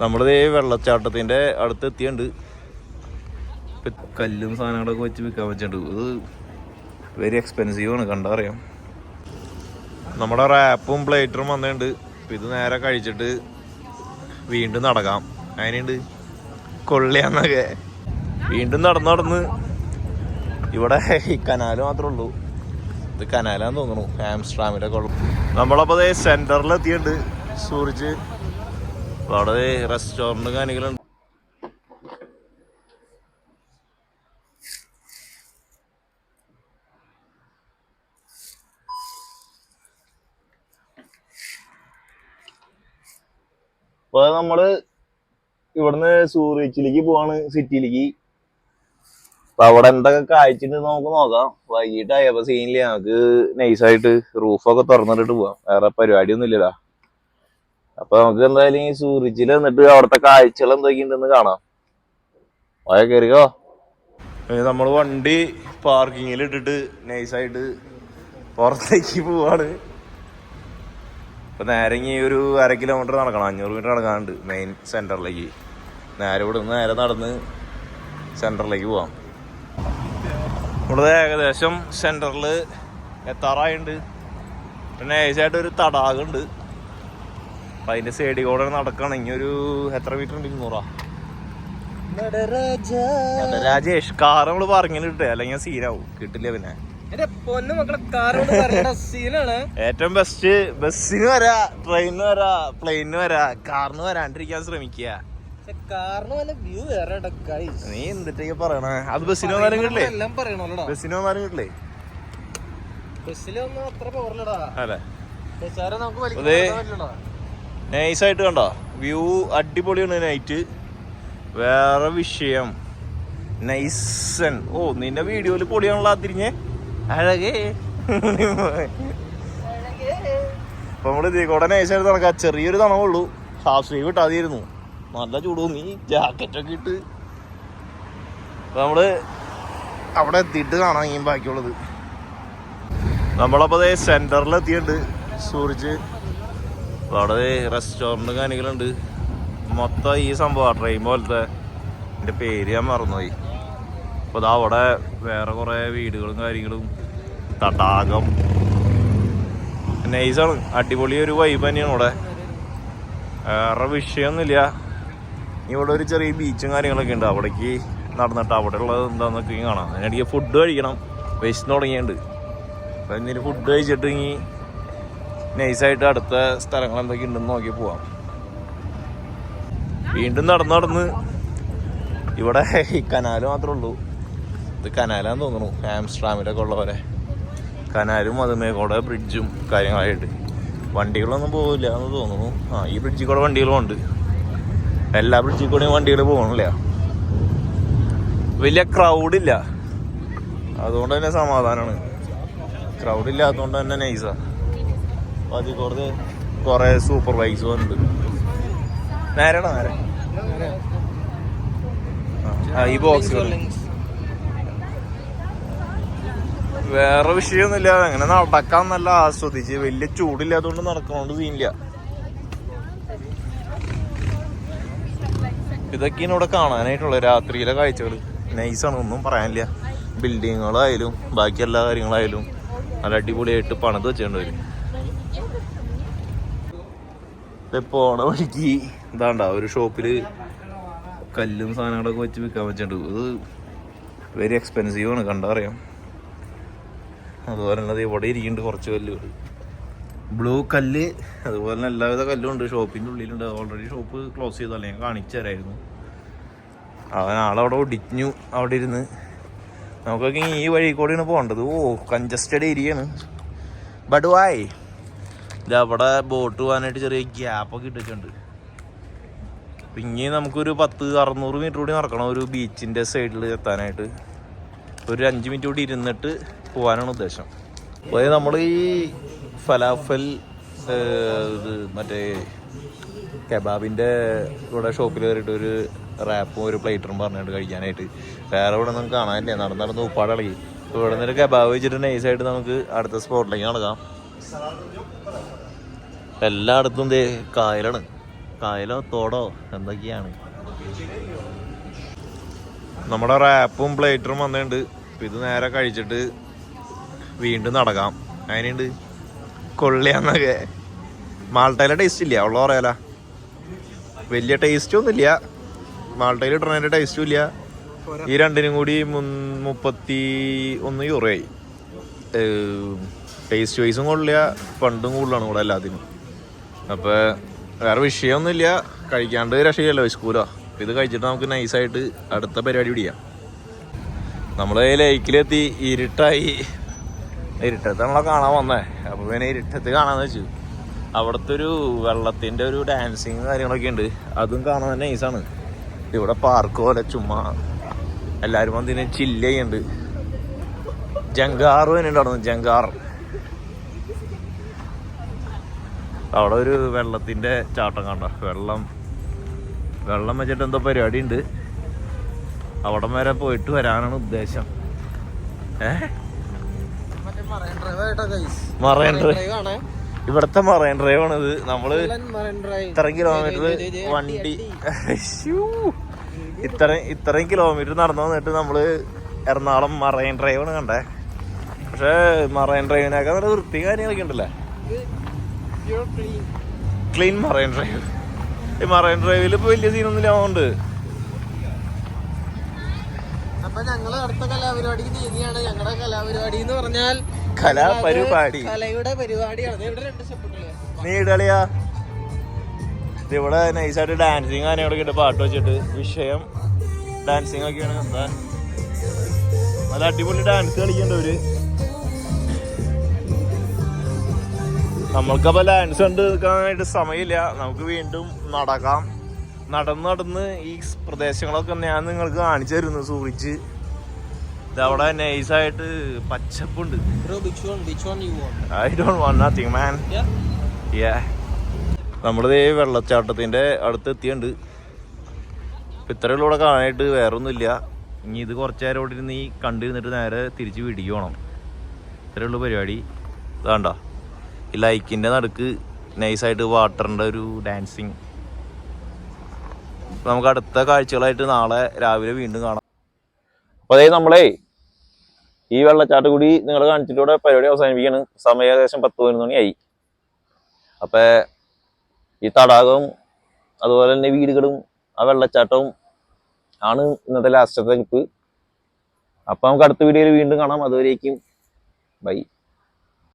നമ്മളിത് വെള്ളച്ചാട്ടത്തിന്റെ അടുത്ത് എത്തിയുണ്ട് കല്ലും സാധനങ്ങളൊക്കെ വെച്ച് വിൽക്കാൻ വെച്ചിട്ടുണ്ട്. ഇത് വെരി എക്സ്പെൻസീവ് ആണ് കണ്ടറിയാം. നമ്മുടെ റാപ്പും പ്ലേറ്ററും വന്നിട്ടുണ്ട്. ഇത് നേരെ കഴിച്ചിട്ട് വീണ്ടും നടക്കാം. അതിനുണ്ട് കൊള്ളിയാന്നൊക്കെ. വീണ്ടും നടന്ന് നടന്ന്. ഇവിടെ ഈ കനാല് മാത്രമേ ഉള്ളൂ. ഇത് കനാലാന്ന് തോന്നുന്നു. ആംസ്ട്രാമിന്റെ കൊള്ളം നമ്മളപ്പോ സെന്ററിൽ എത്തിയിട്ടുണ്ട് സൂറിച്ച് അപ്പൊ അവിടെ റെസ്റ്റോറന്റ് കാര്യങ്ങളുണ്ട് അപ്പൊ നമ്മൾ ഇവിടുന്ന് സൂറിച്ചിലേക്ക് പോവാണ് സിറ്റിയിലേക്ക് അപ്പൊ അവിടെ എന്തൊക്കെ കാഴ്ചണ്ട് നമുക്ക് നോക്കാം. വൈകിട്ടായപ്പോ സീനില്ല നമുക്ക് നൈസായിട്ട് റൂഫൊക്കെ തുറന്നിട്ടിട്ട് പോവാം. വേറെ പരിപാടിയൊന്നും ഇല്ലടാ അപ്പൊ നമുക്ക് എന്തായാലും ഈ സൂറിച്ചിൽ എന്നിട്ട് അവിടുത്തെ കാഴ്ചകൾ എന്തൊക്കെയുണ്ടെന്ന് കാണാം. പോയ കയറിയോ നമ്മൾ വണ്ടി പാർക്കിങ്ങിൽ ഇട്ടിട്ട് നൈസായിട്ട് പുറത്തേക്ക് പോവാണ്. ഇപ്പൊ നേരെ ഇനി ഒരു അര കിലോമീറ്റർ നടക്കണം. അഞ്ഞൂറ് മീറ്റർ നടക്കാനുണ്ട് മെയിൻ സെന്ററിലേക്ക് നേരെ ഇവിടെ നിന്ന് നേരെ നടന്ന് സെന്ററിലേക്ക് പോവാം. ഇവിടെ ഏകദേശം സെന്ററിൽ എത്താറായിട്ടുണ്ട്. പിന്നെ ഏകദേശമായിട്ട് ഒരു തടാകമുണ്ട്. അപ്പൊ അതിന്റെ സൈഡിൽ കൂടെ നടക്കണം. ഇനി ഒരു എത്ര മീറ്റർ ഉണ്ട്? ഇരുന്നൂറാ? നടരാജേഷ് രാജേഷ് കാർ നമ്മൾ പറഞ്ഞിട്ട് കിട്ടുക അല്ലെങ്കിൽ സീനാവും കിട്ടില്ല പിന്നെ. ഏറ്റവും ബെസ്റ്റ് ബസ്സിന് വരാ ട്രെയിനിന് വരാ പ്ലെയിനിന് വരാ കാറിന് വരാണ്ടിരിക്കാൻ ശ്രമിക്കുക. നീ എന്തിട്ട് പറയണേ? അത് ബസ്സിന് വന്നാലും കിട്ടില്ലേ? ബസ്സിന് വന്നാലും കിട്ടില്ലേ? ബസ്സിലൊന്നും അത്ര പോറില്ലടാ അല്ലേ നമുക്ക് നൈസായിട്ട് കണ്ടോ? വ്യൂ അടിപൊളിയാണ് നൈറ്റ് വേറെ വിഷയം. നൈസൻ ഓ നിന്റെ വീഡിയോയിൽ പൊളിയാണല്ലോ തിരിഞ്ഞേ അഴകേ. അപ്പൊ നമ്മൾ കൂടെ നൈസായിട്ട് നടക്കാം. ചെറിയൊരു തണവുള്ളൂ. Half sleeve ഇട്ടാതിരുന്നു. നല്ല ചൂട് തോന്നി ജാക്കറ്റ് ഒക്കെ ഇട്ട്. അപ്പൊ നമ്മൾ അവിടെ എത്തിയിട്ട് കാണാം ഈ ബാക്കിയുള്ളത്. നമ്മളപ്പോ സെന്ററിൽ എത്തിയിട്ടുണ്ട്. സൂറിച്ച് അപ്പൊ അവിടെ റെസ്റ്റോറന്റും കാര്യങ്ങളുണ്ട്. മൊത്തം ഈ സംഭവം ട്രെയിൻ പോലത്തെ എന്റെ പേര് ഞാൻ മറന്നുപോയി. അപ്പോൾ അത് അവിടെ വേറെ കുറേ വീടുകളും കാര്യങ്ങളും. തടാകം. നൈസാണ് അടിപൊളി ഒരു വൈബ് തന്നെയാണ് ഇവിടെ വേറെ വിഷയമൊന്നുമില്ല. ഇവിടെ ഒരു ചെറിയ ബീച്ചും കാര്യങ്ങളൊക്കെ ഉണ്ട്. അവിടേക്ക് നടന്നിട്ട് അവിടെ ഉള്ളത് എന്താണെന്നൊക്കെ കാണാം. അതിനിടയ്ക്ക് ഫുഡ് കഴിക്കണം. വിശന്ന് തുടങ്ങിയിട്ടുണ്ട്. അപ്പം എന്തെങ്കിലും ഫുഡ് കഴിച്ചിട്ട് ഇനി നൈസായിട്ട് അടുത്ത സ്ഥലങ്ങൾ എന്തൊക്കെ ഉണ്ടെന്ന് നോക്കി പോവാം. വീണ്ടും നടന്ന് നടന്ന്. ഇവിടെ ഈ കനാല് മാത്രമേ ഉള്ളൂ. ഇത് കനാലാന്ന് തോന്നുന്നു. ആംസ്ട്രാമിലൊക്കെ ഉള്ള പോലെ കനാലും അതുമേ കൂടെ ബ്രിഡ്ജും കാര്യങ്ങളായിട്ട്. വണ്ടികളൊന്നും പോകില്ല എന്ന് തോന്നുന്നു. ആ ഈ ബ്രിഡ്ജിൽ കൂടെ വണ്ടികളും ഉണ്ട് എല്ലാ ബ്രിഡ്ജിൽ കൂടെയും വണ്ടികൾ പോകണില്ല. വലിയ ക്രൗഡില്ല അതുകൊണ്ട് തന്നെ സമാധാനമാണ് ക്രൗഡില്ലാത്തതുകൊണ്ട് തന്നെ നൈസാ അതിൽ കുറച്ച് കുറെ സൂപ്പർ ഉണ്ട് നേരാണോ നേരെ. ഈ ബോക്സ് വേറെ വിഷയമൊന്നുമില്ല അങ്ങനെ നടക്കാൻ നല്ല ആസ്വദിച്ച് വലിയ ചൂടില്ലാത്തതുകൊണ്ട് നടക്കണോണ്ട് സീനില്ല. ഇതൊക്കെയാണ് ഇവിടെ കാണാനായിട്ടുള്ള രാത്രിയിലെ കാഴ്ചകൾ നൈസാണ് ഒന്നും പറയാനില്ല. ബിൽഡിങ്ങുകളായാലും ബാക്കി എല്ലാ കാര്യങ്ങളായാലും നല്ല അടിപൊളിയായിട്ട് പണിത് വെച്ചിട്ടുണ്ട് അവർ ഇത് പോണ വഴിക്ക്. ഇതാണ്ട ഒരു ഷോപ്പിൽ കല്ലും സാധനങ്ങളൊക്കെ വെച്ച് വിൽക്കാൻ വെച്ചിട്ടുണ്ട്. ഇത് വെരി എക്സ്പെൻസീവ് ആണ് കണ്ടറിയാം അതുപോലെ തന്നെ ഇവിടെ ഇരിക്കുന്നുണ്ട് കുറച്ച് കല്ലുകൾ. ബ്ലൂ കല്ല് അതുപോലെ തന്നെ എല്ലാവിധ കല്ലും ഉണ്ട്. ഷോപ്പിന്റെ ഉള്ളിലുണ്ട്. ഓൾറെഡി ഷോപ്പ് ക്ലോസ് ചെയ്തല്ലേ ഞാൻ കാണിച്ചു തരായിരുന്നു. അവൻ ആളവിടെ ഒടിഞ്ഞു അവിടെ ഇരുന്ന്. നമുക്കൊക്കെ ഈ വഴി കൂടെയാണ് പോകേണ്ടത്. ഓ കഞ്ചസ്റ്റഡ് ഏരിയയാണ് ബട്ട് വായ് ഇത് അവിടെ ബോട്ട് പോകാനായിട്ട് ചെറിയ ഗ്യാപ്പൊക്കെ ഇട്ടിട്ടുണ്ട്. പിന്നെ നമുക്കൊരു പത്ത് അറുന്നൂറ് മീറ്റർ കൂടി നടക്കണം ഒരു ബീച്ചിന്റെ സൈഡിൽ എത്താനായിട്ട്. ഒരു അഞ്ച് മിനിറ്റ് കൂടി ഇരുന്നിട്ട് പോകാനാണ് ഉദ്ദേശം. അപ്പോൾ നമ്മൾ ഈ ഫലാഫൽ ഇത് മറ്റേ കബാബിന്റെ ഇവിടെ ഷോപ്പിൽ കയറിയിട്ട് ഒരു റാപ്പും ഒരു പ്ലേറ്ററും പറഞ്ഞിട്ട് കഴിക്കാനായിട്ട്. വേറെ ഇവിടെ ഒന്നും കാണാനില്ല. നടന്ന് നടന്ന് ഉപ്പാടളി ഇവിടെ നിന്നൊരു കബാബ് വെച്ചിട്ട് നൈസായിട്ട് നമുക്ക് അടുത്ത സ്പോട്ടിലേക്ക് നടക്കാം. എല്ലായിടത്തും ദേ കായലാണ്. കായലോ തോടോ എന്തൊക്കെയാണ്? നമ്മുടെ റാപ്പും പ്ലേറ്ററും വന്നിട്ടുണ്ട്. ഇപ്പൊ ഇത് നേരെ കഴിച്ചിട്ട് വീണ്ടും നടക്കാം. അതിനുണ്ട് കൊള്ളിയാന്നൊക്കെ. മാൾട്ടയിലെ ടേസ്റ്റ് ഇല്ല ഉള്ള പറയാല. വലിയ ടേസ്റ്റ് ഒന്നുമില്ല മാൾട്ടയിൽ ഇടണതിന്റെ ടേസ്റ്റും ഇല്ല. ഈ രണ്ടിനും കൂടി മുപ്പത്തി ഒന്ന് യൂറോയായി ടേസ്റ്റ് വൈസും കൊള്ളില്ല പണ്ടും കൂടുതലാണ് ഇവിടെ എല്ലാത്തിനും. അപ്പോൾ വേറെ വിഷയമൊന്നുമില്ല. കഴിക്കാണ്ട് രക്ഷയല്ലോ സ്കൂലോ ഇത് കഴിച്ചിട്ട് നമുക്ക് നൈസായിട്ട് അടുത്ത പരിപാടി പിടിക്കാം നമ്മൾ ലൈക്കിലെത്തി ഇരുട്ടായി. നമ്മളെ കാണാൻ വന്നേ. അപ്പോൾ പിന്നെ ഇരുട്ടത്ത് കാണാന്ന് വെച്ചു. അവിടുത്തെ ഒരു വെള്ളത്തിന്റെ ഒരു ഡാൻസിങ് കാര്യങ്ങളൊക്കെ ഉണ്ട്. അതും കാണാൻ തന്നെ നൈസാണ് ഇവിടെ പാർക്ക് പോലെ ചുമ്മാ എല്ലാവരും വന്നിട്ട് ചില്ല് ചെയ്യുന്നുണ്ട്. ജങ്കാർ തന്നെ ഉണ്ടായിരുന്നു ജങ്കാർ അവിടെ ഒരു വെള്ളത്തിന്റെ ചാട്ടം കണ്ട? വെള്ളം വെള്ളം വെച്ചിട്ട് എന്തോ പരിപാടി ഉണ്ട് അവിടം വരെ പോയിട്ട് വരാനാണ് ഉദ്ദേശം. ഏ? മറൈൻ ഡ്രൈവ് ആയിട്ടാ മറൈൻ ഡ്രൈവ് ആണ് ഇത് നമ്മൾ ഇത്ര കിലോമീറ്റർ വണ്ടി. ഇത്ര ഇത്രയും കിലോമീറ്റർ നടന്നു വന്നിട്ട് നമ്മൾ എറണാകുളം മറൈൻ ഡ്രൈവ് ആണ് കണ്ടേ. പക്ഷേ മറൈൻ ഡ്രൈവിനൊക്കെ നല്ല വൃത്തി കാര്യങ്ങളൊക്കെ ഉണ്ടല്ലേ? ക്ലീൻ മറൈൻ ഡ്രൈവ് ഈ മറൈൻ ഡ്രൈവിൽ ഇപ്പൊ വലിയ സീനൊന്നും ആവുന്നുണ്ട് അപ്പൊ ഞങ്ങൾ അടുത്ത കലാപരിപാടിക്ക് നീതിയാണ് ഞങ്ങളുടെ കലാപരിപാടി എന്ന് പറഞ്ഞാൽ കലാപരിപാടി. കലയുടെ പരിപാടിയാണ്. ദേ ഇവിടെ രണ്ട് ഡാൻസിങ് ആണ് ഇവിടെ നൈസായിട്ട് ഡാൻസിങ് ഉണ്ട് പാട്ട് വെച്ചിട്ട് വിഷയം ഡാൻസിങ് ഒക്കെയാണ്. എന്താ? നല്ല അടിപൊളി ഡാൻസ് കളിക്കണ്ടവര്. നമ്മൾക്കപ്പോ ലാൻഡ്സ് കണ്ട് നിൽക്കാനായിട്ട് സമയമില്ല. നമുക്ക് വീണ്ടും നടക്കാം. നടന്ന് നടന്ന് ഈ പ്രദേശങ്ങളൊക്കെ ഞാൻ നിങ്ങൾക്ക് കാണിച്ചു തരുന്നു സൂക്ഷിച്ച്. ഇതവിടെ നൈസായിട്ട് പച്ചപ്പുണ്ട്. You I don't want nothing man Yeah. നമ്മളിത് ഈ വെള്ളച്ചാട്ടത്തിന്റെ അടുത്ത് എത്തിയുണ്ട് ഇപ്പൊ ഇത്രയുള്ള കൂടെ കാണാനായിട്ട് വേറെ ഒന്നുമില്ല ഇനി ഇത് കുറച്ച് നേരം ഇവിടെ ഇരുന്ന് ഈ കണ്ടിരുന്നിട്ട് നേരെ തിരിച്ച് വീട്ടിക്ക് പോകണം. ഇത്രയുള്ള പരിപാടി. ഇതാണ്ട. ഈ ലൈക്കിന്റെ നടുക്ക് നൈസായിട്ട് വാട്ടറിന്റെ ഒരു ഡാൻസിങ് നമുക്ക് അടുത്ത കാഴ്ചകളായിട്ട് നാളെ രാവിലെ വീണ്ടും കാണാം. അപ്പോൾ അതായത് നമ്മളേ ഈ വെള്ളച്ചാട്ട് കൂടി നിങ്ങൾ കാണിച്ചിട്ടൂടെ പരിപാടി അവസാനിപ്പിക്കുകയാണ് സമയം ഏകദേശം പത്ത് പതിനൊന്ന് മണിയായി. അപ്പോൾ ഈ തടാകവും അതുപോലെ തന്നെ വീടുകളും ആ വെള്ളച്ചാട്ടവും ആണ് ഇന്നത്തെ ലാസ്റ്റത്തെ ക്ലിപ്പ് അപ്പോൾ നമുക്ക് അടുത്ത വീഡിയോയിൽ വീണ്ടും കാണാം. അതുവരേക്കും ബൈ